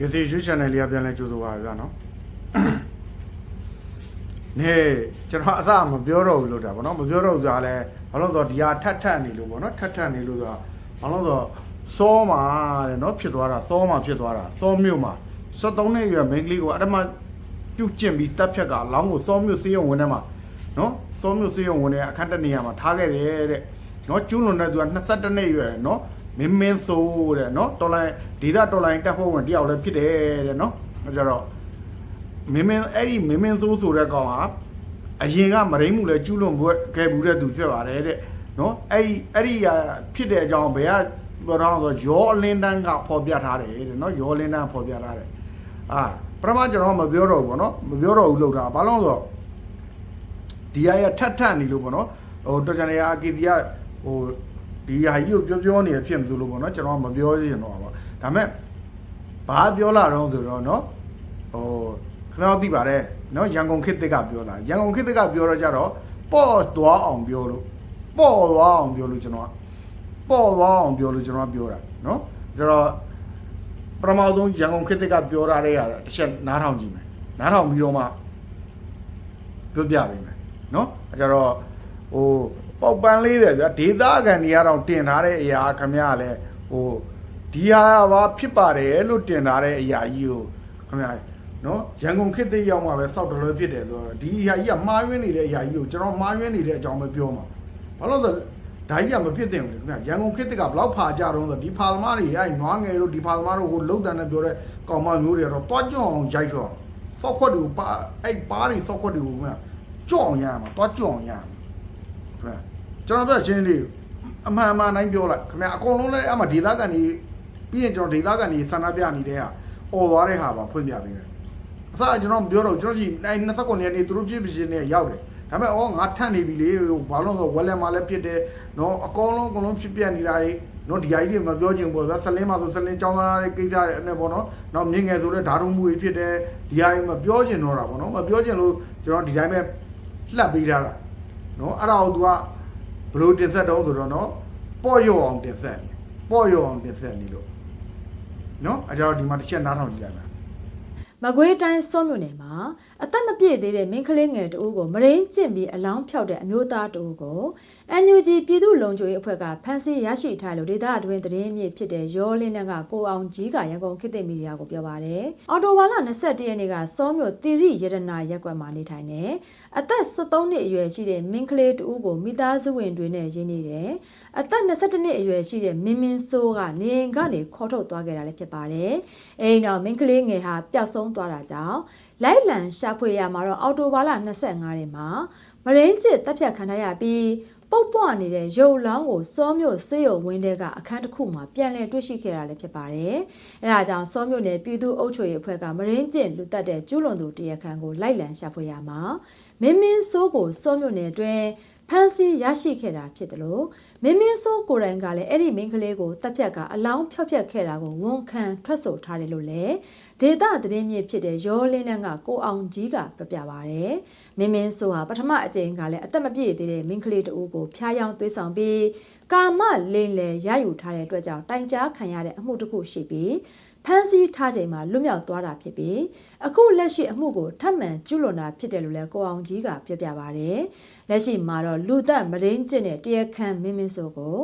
ကစီရွှေ channel လေးကပြန်လဲကြိုးဆိုပါဗျာနော်နေကျွန်တော်အစမပြောတော့ဘူးလို့တာဗောနော်မပြောတော့ဘူးဆိုတာလဲဘာလို့လဲဆိုတော့ဒီဟာထက်ထက်နေလို့ဗောနော်ထက်ထက်နေလို့ဆိုတာဘာလို့လဲဆိုတော့စောမှာတဲ့နော်ဖြစ်သွားတာစောမှာဖြစ်သွားတာစောမြို့မှာ73နှစ်အရွယ်မိန်းကလေးကိုအတမပြုတ်ကျင့်ပြီးတပ်ဖြတ်ကအလောင်းကိုစောမြို့စေးရုံဝင်ထဲမှာနော်စောမြို့စေးရုံဝင်ထဲအခန်းတစ်နေရာမှာထားခဲ့တယ်တဲ့နော်ကျူးလွန်တဲ့သူက22နှစ်အရွယ်နော် မင်းမင်းဆိုးတဲ့နော်တော်လိုင်းဒေသတော်လိုင်းတပ်ဖွဲ့ဝင်တယောက်လည်းဖြစ်တယ်တဲ့နော်အဲကြတော့မင်းမင်းအဲ့ဒီမင်းမင်းစိုးဆိုတဲ့ကောင်ဟာအရင်ကမရင်းမှုလဲကျူးလွန်ခဲ့ဘူးတဲ့သူဖြစ်ပါတယ်တဲ့နော်အဲ့ဒီအဲ့ဒီဟာဖြစ်တဲ့အကြောင်းဘယ်ကပြောတော့ဆိုရောအလင်းတန်းကဖော်ပြထားတယ်တဲ့နော်ရောအလင်းတန်းဖော်ပြထားတယ်အာပထမကျွန်တော်မပြောတော့ဘူးဗောနော်မပြောတော့ဘူးလို့တာဘာလို့လဲဆိုတော့ဒီဟာရထက်ထက်နေလို့ဗောနော်ဟိုတော်ကြနေရအကီတီကဟို ဒီဟာကြီးကိုပြောပြောနေဖြစ်မလို့ဗောနော်ကျွန်တော်မပြောချင်တော့ပါဒါပေမဲ့ဘာပြောလာတော့ဆိုတော့နော်ဟိုခင်ဗျားတို့သိပါတယ်နော်ရန်ကုန်ခေတ်သစ်ကပြောတာရန်ကုန်ခေတ်သစ်ကပြောတော့ကြတော့ပေါ့သွားအောင်ပြောလို့ပေါ့သွားအောင်ပြောလို့ကျွန်တော်ကပေါ့သွားအောင်ပြောလို့ကျွန်တော်ကပြောတာနော်ကျတော့ပထမဆုံးရန်ကုန်ခေတ်သစ်ကပြောတာတဲ့ဟာတစ်ချက်နားထောင်ကြည့်မယ်နားထောင်ပြီးတော့မှပြောပြပေးမယ်နော်အဲကြတော့ဟို ပေါက်ပန်းလေးတယ်ဗျာဒေတာကန်တွေကတော့တင်ထားတဲ့အရာခင်ဗျားကလည်းဟိုဒီဟာဘာဖြစ်ပါတယ်လို့တင်ထားတဲ့အရာကြီးကိုခင်ဗျားနော်ရန်ကုန်ခေတ်သေးရောက်မှပဲစောက်တလွဲဖြစ်တယ်ဆိုတော့ဒီအရာကြီးကမှားယွင်းနေတဲ့အရာကြီးကိုကျွန်တော်မှားယွင်းနေတဲ့အကြောင်းပဲပြောမှာဘာလို့လဲဆိုတော့ဒါကြီးကမဖြစ်သင့်ဘူးလေခင်ဗျရန်ကုန်ခေတ်သစ်ကဘလောက်ဖာကြတော့ဆိုဒီဖာသမားတွေအဲ့နွားငယ်တို့ဒီဖာသမားတို့ဟိုလှုပ်တန်နဲ့ပြောတဲ့ကောင်မမျိုးတွေကတော့တွားကြော့အောင်ရိုက်တော့စောက်ခွက်တွေကိုပါအဲ့ပါးတွေစောက်ခွက်တွေကိုခင်ဗျကြော့အောင်ရမှာတွားကြော့အောင်ရမှာခင်ဗျ ကျွန်တော်ပြောချင်းလေးအမှန်အမှန်တိုင်းပြောလိုက်ခင်ဗျအကုန်လုံးလည်းအမှဒေသခံတွေပြီးရင်ကျွန်တော်ဒေသခံတွေဆန္ဒပြနေတဲ့ဟာអော်သွားတဲ့ဟာပါဖွင့်ပြပေးတယ် အစကျွန်တော်မပြောတော့ဘူးကျွန်တော်ရှိအဲ29ရက်နေ့သူတို့ပြည့်ပြည့်ချင်းနဲ့ရောက်တယ်ဒါပေမဲ့ဩငါထန့်နေပြီလေဘာလို့လဲဆိုဝက်လက်မှာလည်းဖြစ်တယ်နော်အကောလုံးအကုန်လုံးဖြစ်ပြနေတာတွေနော်ဒီအကြီးတွေမပြောချင်ဘူးဗျာဆလင်းမှာဆိုဆလင်းចောင်းသားတွေကိစ္စတွေနဲ့ပေါ့နော်နောက်မြင့်ငယ်ဆိုတဲ့ဓာတ်ထုံးမှုတွေဖြစ်တယ်ဒီအကြီးမပြောချင်တော့တာပေါ့နော်မပြောချင်လို့ကျွန်တော်ဒီတိုင်းပဲလှပ်ပေးထားတာနော်အဲ့ဒါကို तू က ဘလို့တင်ဆက်တော့ဆိုတော့နော်ပေါ့ရုံအောင်တင်ဆက်နေပေါ့ရုံအောင်တင်ဆက်နေလို့နော်အကြောင်းဒီမှာတစ်ချက်နားထောင်ကြည့်လိုက်ပါမကွေးတိုင်းစောမြို့နယ်မှာအသက်မပြည့်သေးတဲ့မင်းကလေးငယ်တဦးကိုမရင်းကျင့်ပြီးအလောင်းဖြောက်တဲ့အမျိုးသားတဦးကို NUG ပြည်သူ့လုံခြုံရေးအဖွဲ့ကဖမ်းဆီးရရှိထားလို့ဒေသအတွင်းသတင်းမြစ်ဖြစ်တဲ့ရောလင်းနဲ့ကကိုအောင်ကြီးကရန်ကုန်ခေတ်သစ်မီဒီယာကိုပြောပါတယ်။အော်တိုဝါလာ21ရက်နေ့ကစောမြို့တိရိရတနာရက်ကွက်မှာနေထိုင်နေအသက်73နှစ်အရွယ်ရှိတဲ့မင်းကလေးတဦးကိုမိသားစုဝင်တွေနဲ့ရင်းနေတယ်။အသက်22နှစ်အရွယ်ရှိတဲ့မင်းမင်းစိုးကနေအိမ်ကနေခေါ်ထုတ်သွားခဲ့တာလည်းဖြစ်ပါတယ်။အိမ်တော့မင်းကလေးငယ်ဟာပျောက်ဆုံးသွားတာကြောင့်လိုက်လံရှာဖွေရမှာတော့အော်တိုဘာလ25ရက်မှာမရင်းကျစ်တပ်ဖြတ်ခံထားရပြီး ပုတ်ပွားနေတဲ့ရုပ်လောင်းကိုစောမြို့စေရုံဝင်းတဲကအခန်းတစ်ခုမှာပြန်လည်တွေ့ရှိခဲ့တာလည်းဖြစ်ပါတယ်။အဲဒါကြောင့်စောမြို့နယ်ပြည်သူ့အုပ်ချုပ်ရေးအဖွဲ့ကမရင်းကျင့်လူတက်တဲ့ကျူးလွန်သူတရခန့်ကိုလိုက်လံရှာဖွေရမှာမင်းမင်းစိုးကိုစောမြို့နယ်အတွင်းဖမ်းဆီးရရှိခဲ့တာဖြစ်တယ်လို့မင်းမင်းစိုးကိုယ်တိုင်ကလည်းအဲ့ဒီမင်းကလေးကိုတပ်ဖြတ်ကအလောင်းဖြောက်ဖြက်ခဲ့တာကိုဝန်ခံထွက်ဆိုထားတယ်လို့လည်း ဒေတာသတင်းမြစ်ဖြစ်တဲ့ရောလင်းနန်းကကိုအောင်ကြီးကပြပြပါဗျ။မင်းမင်းစိုးဟာပထမအကြိမ်ကလည်းအသက်မပြည့်သေးတဲ့မင်းကလေးတဦးကိုဖျားယောင်းသွေးဆောင်ပြီးကာမလိန်လေရယူထားတဲ့အတွက်ကြောင့်တိုင်ကြားခံရတဲ့အမှုတစ်ခုရှိပြီးဖမ်းဆီးထားချိန်မှာလွတ်မြောက်သွားတာဖြစ်ပြီးအခုလက်ရှိအမှုကိုထပ်မံကျူးလွန်တာဖြစ်တယ်လို့လည်းကိုအောင်ကြီးကပြောပြပါဗျ။လက်ရှိမှာတော့လူသက်မရင်းကျင့်တဲ့တရားခံမင်းမင်းစိုးကို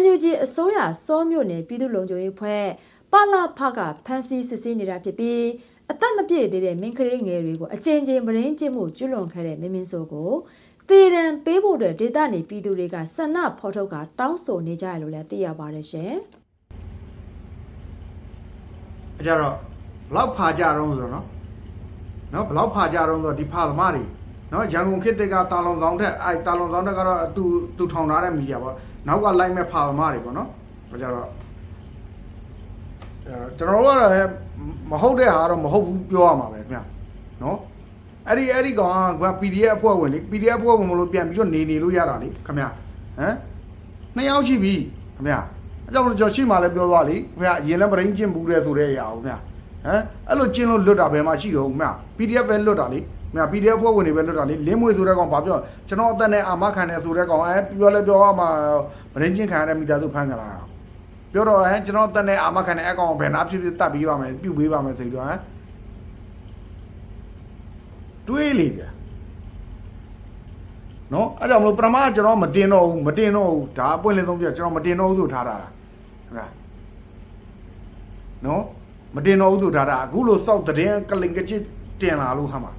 NUG အစိုးရစောမြို့နယ်ပြည်သူ့လုံခြုံရေးဖွဲ့ ပလာဖကဖမ်းဆီးစစ်ဆေးနေတာဖြစ်ပြီးအသက်မပြည့်သေးတဲ့မင်းကလေးငယ်တွေကိုအကြိမ်ကြိမ်မရင်းကျင့်မှုကျူးလွန်ခဲ့တဲ့မင်းမင်းစိုးကိုတည်ရန်ပေးဖို့အတွက်ဒေသနေပြည်သူတွေကဆန္ဒဖော်ထုတ်ကတောင်းဆိုနေကြတယ်လို့လည်းသိရပါတယ်ရှင်။အကြတော့ဘလောက်ဖာကြတော့ဆိုတော့နော်နော်ဘလောက်ဖာကြတော့ဆိုတော့ဒီဖာသမားတွေနော်ရန်ကုန်ခေတ်တက်ကတာလွန်ဆောင်တဲ့အဲတာလွန်ဆောင်တဲ့ကတော့သူသူထောင်ထားတဲ့မီဒီယာပေါ့နောက်ကလိုက်မဲ့ဖာသမားတွေပေါ့နော်အကြတော့အဲ ကျွန်တော်တို့ကတော့မဟုတ်တဲ့ဟာတော့မဟုတ်ဘူးပြောရမှာပဲခင်ဗျနော်အဲ့ဒီအဲ့ဒီကောင်က PDF အဖွဲ့ဝင်လေ PDF အဖွဲ့ဝင်မလို့ပြန်ပြီးတော့နေနေလို့ရတာလေခင်ဗျဟမ်နှစ်ယောက်ရှိပြီခင်ဗျအကြောင်းကျွန်တော်ရှိမှလည်းပြောသွားလေခင်ဗျအရင်လည်းမရင်းကျင်ဘူးတဲ့ဆိုတဲ့အရာကိုခင်ဗျဟမ်အဲ့လိုကျင်းလို့လွတ်တာဘယ်မှာရှိတော့ခင်ဗျ PDF ပဲလွတ်တာလေခင်ဗျ PDF ဖွဲ့ဝင်တွေပဲလွတ်တာလေလင်းမွေဆိုတဲ့ကောင်ဘာပြောကျွန်တော်အသက်နဲ့အာမခံတယ်ဆိုတဲ့ကောင်အဲပြောလဲပြောရမှာမရင်းကျင်ခံရတဲ့မိသားစုဖမ်းကြလားဟ ပြောတော့ဟမ်ကျွန်တော်တက်နေအာမခံတဲ့အကောင်ဘယ်နာဖြစ်ဖြစ်တတ်ပြီးပါမယ်ပြုတ်ပေးပါမယ်ဆိုပြီးတော့ဟမ်တွေးလေဗျာနော်အဲ့ကြောင့်မလို့ပထမကျွန်တော်မတင်တော့ဘူးမတင်တော့ဘူးဒါအပွင့်လင်းဆုံးပြကျွန်တော်မတင်တော့ဘူးဆိုထားတာလားဟုတ်လားနော်မတင်တော့ဘူးဆိုထားတာအခုလို့စောက်တဲ့ကလင်ကချစ်တင်လာလို့ဟာမှာ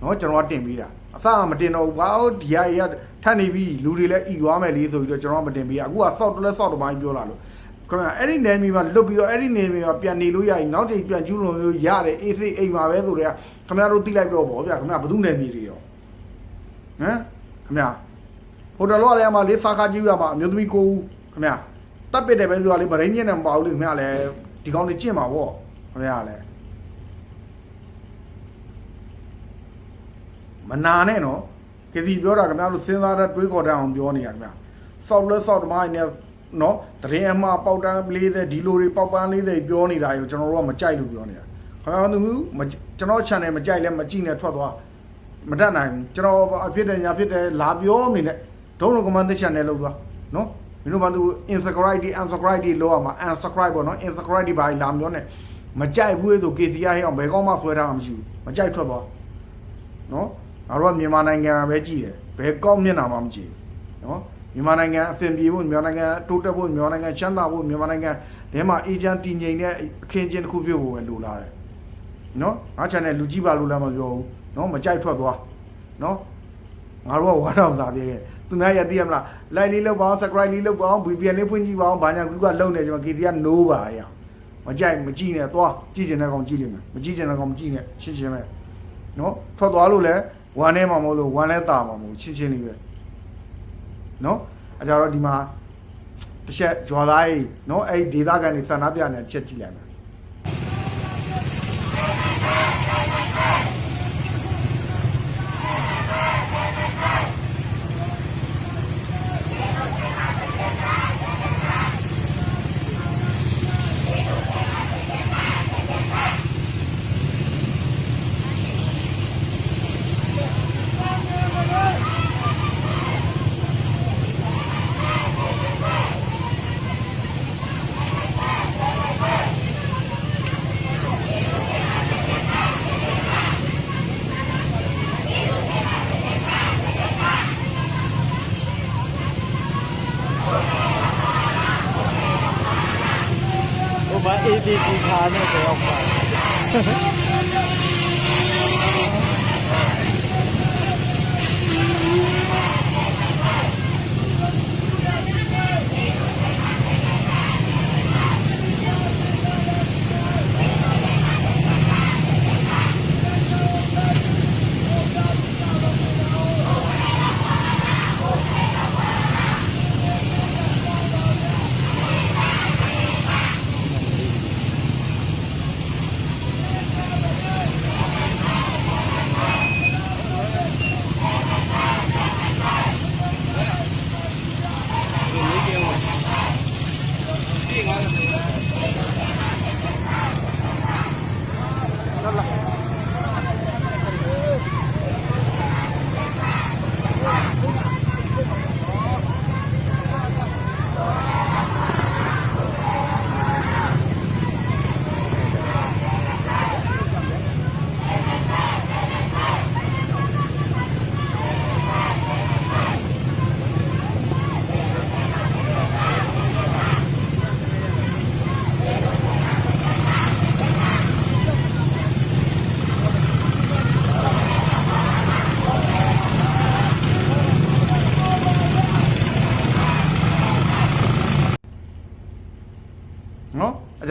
နော်ကျွန်တော်ကတင်ပြီးတာအစကမတင်တော့ဘူးဘာလို့ဒီဟာကြီးကထပ်နေပြီလူတွေလည်းဤသွားမယ်လေဆိုပြီးတော့ကျွန်တော်ကမတင်ပြီးအခုကစောက်တလဲစောက်တပိုင်းပြောလာလို့ ခင်ဗျာအဲ့ဒီနယ်မြေမှာလွတ်ပြီးတော့အဲ့ဒီနယ်မြေမှာပြန်နေလို့ရရင်နောက်တစ်ပြန်ကျူးလွန်လို့ရတယ်အေးစိအိမ်မှာပဲဆိုတော့ခင်ဗျားတို့တိလိုက်တော့ဗောဗျာခင်ဗျာဘယ်သူနယ်မြေတွေရောဟမ်ခင်ဗျာဟိုတယ်လောလည်းအမလေးစာခါကြီးရမှာအမျိုးသမီးကိုဦးခင်ဗျာတပ်ပစ်တယ်ပဲပြောလေမရင်းညက်နဲ့မပါဘူးလေခင်ဗျာလည်းဒီကောင်းလေးကျင့်ပါဗောခင်ဗျာလည်းမနာနဲ့နော်ကစီပြောတာခင်ဗျားတို့စဉ်းစားတဲ့တွေးခေါ်တဲ့အောင်ပြောနေရခင်ဗျာစောက်လဲစောက်တမိုင်းနဲ့ နော်တရင်အမှားပေါက်တန်းလေးတဲ့ဒီလိုတွေပေါက်ပန်းလေးတဲ့ပြောနေတာကိုကျွန်တော်တို့ကမကြိုက်လို့ပြောနေတာခင်ဗျားတို့မကျွန်တော် channel မကြိုက်လဲမကြည့်နဲ့ထွက်သွားမတတ်နိုင်ဘူးကျွန်တော်အဖြစ်တယ်ညာဖြစ်တယ်လာပြောနေနဲ့ဒုံးလုံးကမန်တစ် channel လောက်သွားနော်မင်းတို့ဘာသူ insubscribe ဒီ unsubscribe ဒီလောက်အောင်မှာ unsubscribe ပေါ့နော် insubscribe ဒီဘာလာပြောနေမကြိုက်ဘူးဆို KC ရဟဲ့အောင်ဘယ်ကောင်းမှဆွဲထားမှာမရှိဘူးမကြိုက်ထွက်သွားနော်ငါတို့ကမြန်မာနိုင်ငံပဲကြည့်တယ်ဘယ်ကောင်းမျက်နှာမှမကြည့်ဘူးနော် မြန်မာနိုင်ငံအဆင်ပြေဖို့မြန်မာနိုင်ငံတိုးတက်ဖို့မြန်မာနိုင်ငံချမ်းသာဖို့မြန်မာနိုင်ငံထဲမှာအေဂျင့်တည်ငြိမ်တဲ့အခင်းအကျင်းတစ်ခုပြုဖို့ပဲလိုလားတယ်နော်ငါ channel လူကြည့်ပါလို့လည်းမပြောဘူးနော်မကြိုက်ထွက်သွားနော်ငါတို့ကဝါတော်သားပြေခဲ့သူများရသိရမလား like လေးလုပ်ပါအောင် subscribe လေးလုပ်ပါအောင် VPN လေးဖွင့်ကြည့်ပါအောင်ဘာညာကူကလုံနေကျွန်တော် KT က no ပါရအောင်မကြိုက်မကြည့်နဲ့သွားကြည့်ချင်တဲ့ကောင်ကြည့်လိမ့်မယ်မကြည့်ချင်တဲ့ကောင်မကြည့်နဲ့ရှင်းရှင်းပဲနော်ထွက်သွားလို့လဲဝမ်းထဲမှာမဟုတ်လို့ဝမ်းလဲတာမှာမဟုတ်ရှင်းရှင်းလေးပဲ နော်အကြတော့ဒီမှာတစ်ချက်ဂျွာသားကြီးနော်အဲ့ဒီဒေတာကန်နေစန္ဒပြနေချက်ကြည့်လိုက်မ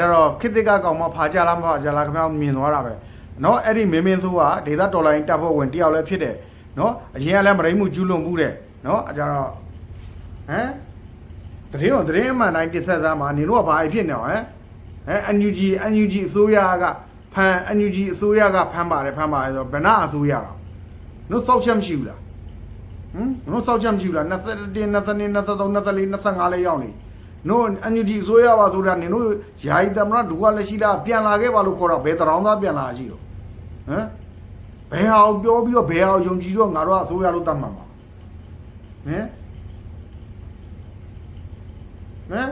ကြတော့ခေတ်သစ်ကကောင်မဖာကြလားမဖာကြလားခင်ဗျားမြင်သွားတာပဲနော်အဲ့ဒီမင်းမင်းဆိုးကဒေသတော်လိုင်းတပ်ဖွဲ့ဝင်တယောက်လည်းဖြစ်တယ်နော်အရင်ကလည်းမရိမှုကျူးလွန်မှုတဲ့နော်အဲကြတော့ဟမ်တရင်တော့တရင်အမှန်တိုင်းတစ်ဆက်စားမှာနေလို့ကဘာဖြစ်နေအောင်ဟမ်ဟမ် NUG NUG အစိုးရကဖန် NUG အစိုးရကဖမ်းပါတယ်ဖမ်းပါတယ်ဆိုဘယ်နာအစိုးရတော့နော်စောက်ချက်မရှိဘူးလားဟမ်နော်စောက်ချက်မရှိဘူးလား21 22 23 24 25လေးရောက်နေ နော်အန်ယူဒီဆိုရပါဆိုတာနင်တို့ယာယီသမရဒူကလည်းရှိလားပြန်လာခဲ့ပါလို့ခေါ်တော့ဘယ်တရောင်းသားပြန်လာရှိတော့ဟမ်ဘယ်ဟာကိုပြောပြီးတော့ဘယ်ဟာကိုယုံကြည်တော့ငါတို့ကအစိုးရလို့တတ်မှတ်မှာဟမ်ဟမ်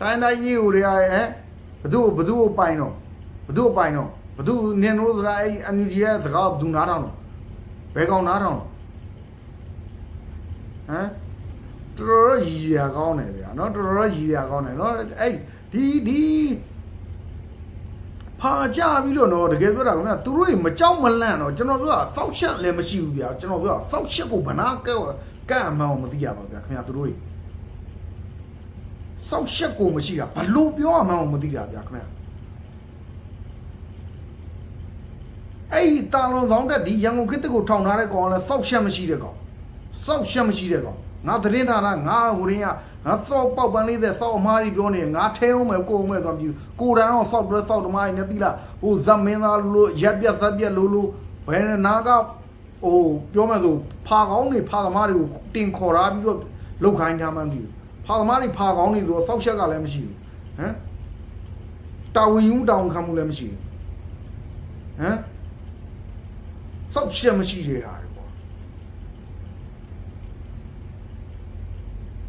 တိုင်းတိုင်းကြီးကိုတွေကဟဲ့ဘသူ့ဘသူ့ကိုပိုင်တော့ဘသူ့ကိုပိုင်တော့ဘသူနင်တို့ကအဲ့အန်ယူဂျီရဲ့စကားဘသူနားထောင်တော့ဘယ်ကောင်နားထောင်တော့ဟမ် တော်တော်ရည်ရကောင်းတယ်ဗျာနော်တော်တော်ရည်ရကောင်းတယ်နော်အဲ့ဒီဒီဖာကြပြီးတော့နော်တကယ်ပြောတာခင်ဗျာသူတို့မကြောက်မလန့်တော့ကျွန်တော်တို့ကစောက်ချက်လည်းမရှိဘူးဗျာကျွန်တော်တို့ကစောက်ချက်ကိုဘနာကဲကဲအမှန်ကိုမသိရပါဘူးဗျာခင်ဗျာသူတို့စောက်ရှက်ကိုမရှိတာဘလို့ပြောရမှန်းမသိတာဗျာခင်ဗျာအဲ့ဒီတာလွန်ဆောင်တဲ့ဒီရန်ကုန်ခေတ်ကိုထောင်ထားတဲ့ကောင်ကလည်းစောက်ရှက်မရှိတဲ့ကောင်စောက်ရှက်မရှိတဲ့ကောင် ငါသတင်းဌာနငါဟိုရင်းကငါစောက်ပေါက်ပန်းလေးတဲ့စောက်အမားကြီးပြောနေငါထဲအောင်မယ်ကိုအောင်မယ်ဆိုတော့ပြီးကိုတန်းအောင်စောက်ပြစောက်တမားကြီးနဲ့ပြီလားဟိုဇမင်းသားလို့ရက်ပြက်ဇက်ပြက်လို့လို့ဘယ်နာကဟိုပြောမှဆိုဖာကောင်းနေဖာသမားတွေကိုတင်ခေါ်ထားပြီးတော့လောက်ခိုင်းထားမှန်းပြီဖာသမားတွေဖာကောင်းနေဆိုတော့စောက်ချက်ကလည်းမရှိဘူးဟမ်တာဝန်ယူတောင်းခံမှုလည်းမရှိဘူးဟမ်စောက်ချက်မရှိတဲ့ဟာတွေပေါ့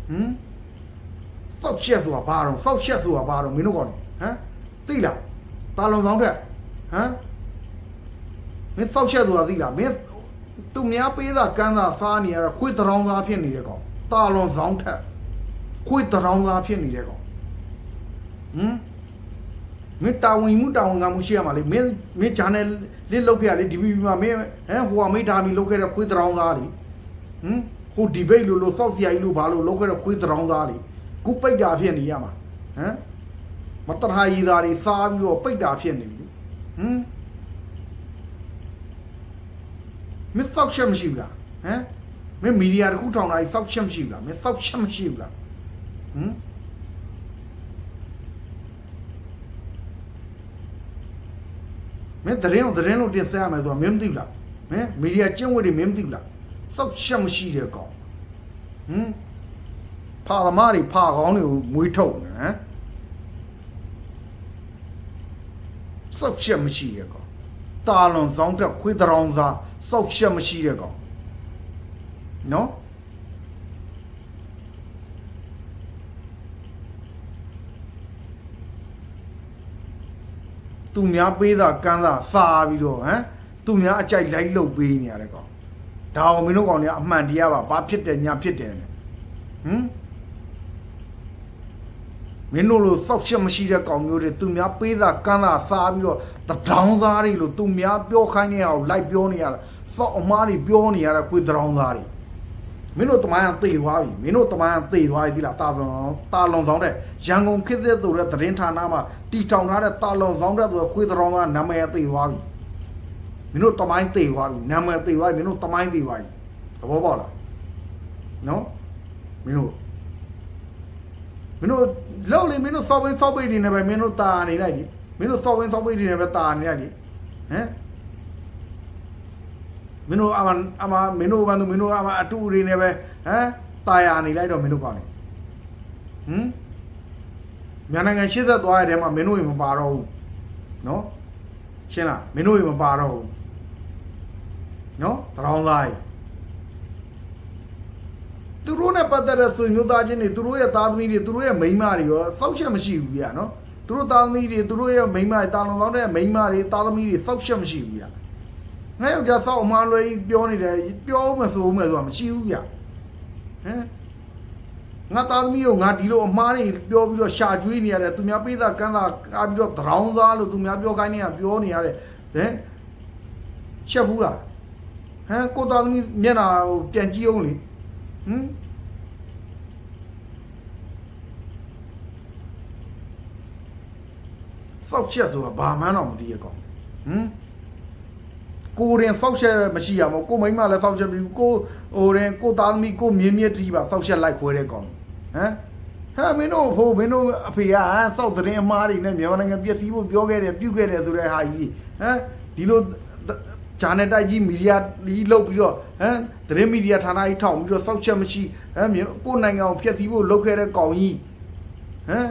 ဟမ်စောက်ချက်ဆိုတာဘာတော့စောက်ချက်ဆိုတာဘာတော့မင်းတို့ကောင်းနေဟမ်သိလားတာလုံဆောင်တဲ့ဟမ်မင်းစောက်ချက်ဆိုတာသိလားမင်းသူများပေးတာကန်းတာစားနေရတာခွေးတရောင်းစားဖြစ်နေတဲ့ကောင်တာလုံဆောင်ထက်ခွေးတရောင်းသားဖြစ်နေတဲ့ကောင်ဟမ်မင်းတာဝန်မှုတာဝန်ခံမှုရှိရမှာလေမင်းမင်းဂျာနယ်လေးလောက်ခဲ့ရလေ DVB မှာမင်းဟမ်ဟိုကမိတာမီလောက်ခဲ့တဲ့ခွေးတရောင်းသားလေဟမ် ဟိုဒီဘိတ်လို့လို့စောက်စီယာကြီးလို့ဘာလို့လောက်ခဲ့တဲ့ခွေးတရောင်းသားလေခုပိတ်တာဖြစ်နေရမှာဟမ်မတထာရီသားတွေစားပြီးတော့ပိတ်တာဖြစ်နေပြီဟမ်မင်းစောက်ချက်မရှိဘူးလားဟမ်မင်းမီဒီယာတစ်ခုထောင်တာကြီးစောက်ချက်မရှိဘူးလားမင်းစောက်ချက်မရှိဘူးလားဟမ်မင်းသတင်းကိုသတင်းလို့တင်ဆက်ရမယ်ဆိုတာမင်းမသိဘူးလားမင်းမီဒီယာကျင့်ဝတ်တွေမင်းမသိဘူးလား စောက်ချက်မရှိတဲ့ကောင်ဟမ်ဖာသမားတွေဖာကောင်းတွေကိုမွေးထုတ်နေဟမ်စောက်ချက်မရှိတဲ့ကောင်တာလွန်ဆောင်တဲ့ခွေးတရောင်စားစောက်ချက်မရှိတဲ့ကောင်နော်သူများပေးတာကန်းတာစားပြီးတော့ဟမ်သူများအကြိုက်လိုက်လုပ်ပေးနေရတယ်ကောင် ဒါအောင်မင်းတို့ကောင်တွေကအမှန်တရားပါဘာဖြစ်တယ်ညာဖြစ်တယ်နဲ့ဟမ်မင်းတို့လိုစောက်ချက်မရှိတဲ့ကောင်မျိုးတွေသူများပေးတာကန်းတာစားပြီးတော့တဒေါင်းသားတွေလို့သူများပြောခိုင်းနေအောင်လိုက်ပြောနေရတာစောက်အမားတွေပြောနေရတာခွေတဒေါင်းသားတွေမင်းတို့တမိုင်းကသေသွားပြီမင်းတို့တမိုင်းကသေသွားပြီဒီလားတာလွန်တာလွန်ဆောင်တဲ့ရန်ကုန်ခေတ်သစ်ဆိုတဲ့သတင်းဌာနမှာတီထောင်ထားတဲ့တာလွန်ဆောင်တဲ့ဆိုခွေတဒေါင်းသားနာမည်သေသွားပြီ မင်းတို့တမိုင်းသေသွားပြီနာမည်သေသွားပြီမင်းတို့တမိုင်းသေသွားပြီသဘောပေါက်လားနော်မင်းတို့မင်းတို့လောက်လေမင်းတို့စောက်ဝင်းစောက်ပိတ်နေနေပဲမင်းတို့တာနေလိုက်လေမင်းတို့စောက်ဝင်းစောက်ပိတ်နေနေပဲတာနေလိုက်လေဟမ်မင်းတို့အမအမမင်းတို့ဘာလို့မင်းတို့အမအတူတွေနေပဲဟမ်တာယာနေလိုက်တော့မင်းတို့ကောင်းနေဟမ်မြန်မာနိုင်ငံရှေ့သက်သွားရတဲ့မှာမင်းတို့ရေမပါတော့ဘူးနော်ရှင်းလားမင်းတို့ရေမပါတော့ဘူး နော်တရောင်းသားကြီးသူတို့နဲ့ပတ်သက်တဲ့ဆွေမျိုးသားချင်းတွေသူတို့ရဲ့သားသမီးတွေသူတို့ရဲ့မိန်းမတွေရောစောက်ချက်မရှိဘူးဗျာနော်သူတို့သားသမီးတွေသူတို့ရဲ့မိန်းမတွေတာလုံလောင်းတဲ့မိန်းမတွေသားသမီးတွေစောက်ချက်မရှိဘူးဗျာငါယောက်ျားစောက်အမလွဲကြီးပြောနေတယ်ပြောဦးမယ်ဆိုဦးမယ်ဆိုတာမရှိဘူးဗျာဟမ်ငါသားသမီးကိုငါဒီလိုအမားတွေပြောပြီးတော့ရှာကျွေးနေရတယ်သူများပေးတာကန်းတာကားပြီးတော့တရောင်းသားလို့သူများပြောခိုင်းနေတာပြောနေရတယ်ဟမ်ချက်ဘူးလား ဟမ်ကိုသားသမီးမျက်နှာကိုပြန်ကြည့်အောင်လေဟမ်ဖောက်ချက်ဆိုတာဘာမှန်းတော့မသိရကောင်ဟမ်ကိုရင်ဖောက်ချက်မရှိရမို့ကိုမိန်းမလည်းဖောက်ချက်မရှိဘူးကိုဟိုရင်ကိုသားသမီးကိုမြင်းမြတ်တီးပါဖောက်ချက်လိုက်ခွဲတဲ့ကောင်ဟမ်ဟာမင်းတို့ဟိုမင်းတို့အဖေကဟမ်စောက်တဲ့အမားတွေနဲ့မြန်မာနိုင်ငံပြည်စည်းဖို့ပြောခဲ့တယ်ပြုခဲ့တယ်ဆိုတဲ့ဟာကြီးဟမ်ဒီလို ဂျာနယ်တိုက်ကြီးမီဒီယာကြီးလုပ်ပြီးတော့ဟမ်သတင်းမီဒီယာဌာနကြီးထောင်ပြီးတော့စောက်ချက်မရှိဟမ်ကိုနိုင်ငံကိုဖျက်ဆီးဖို့လုပ်ခဲ့တဲ့ကောင်ကြီးဟမ်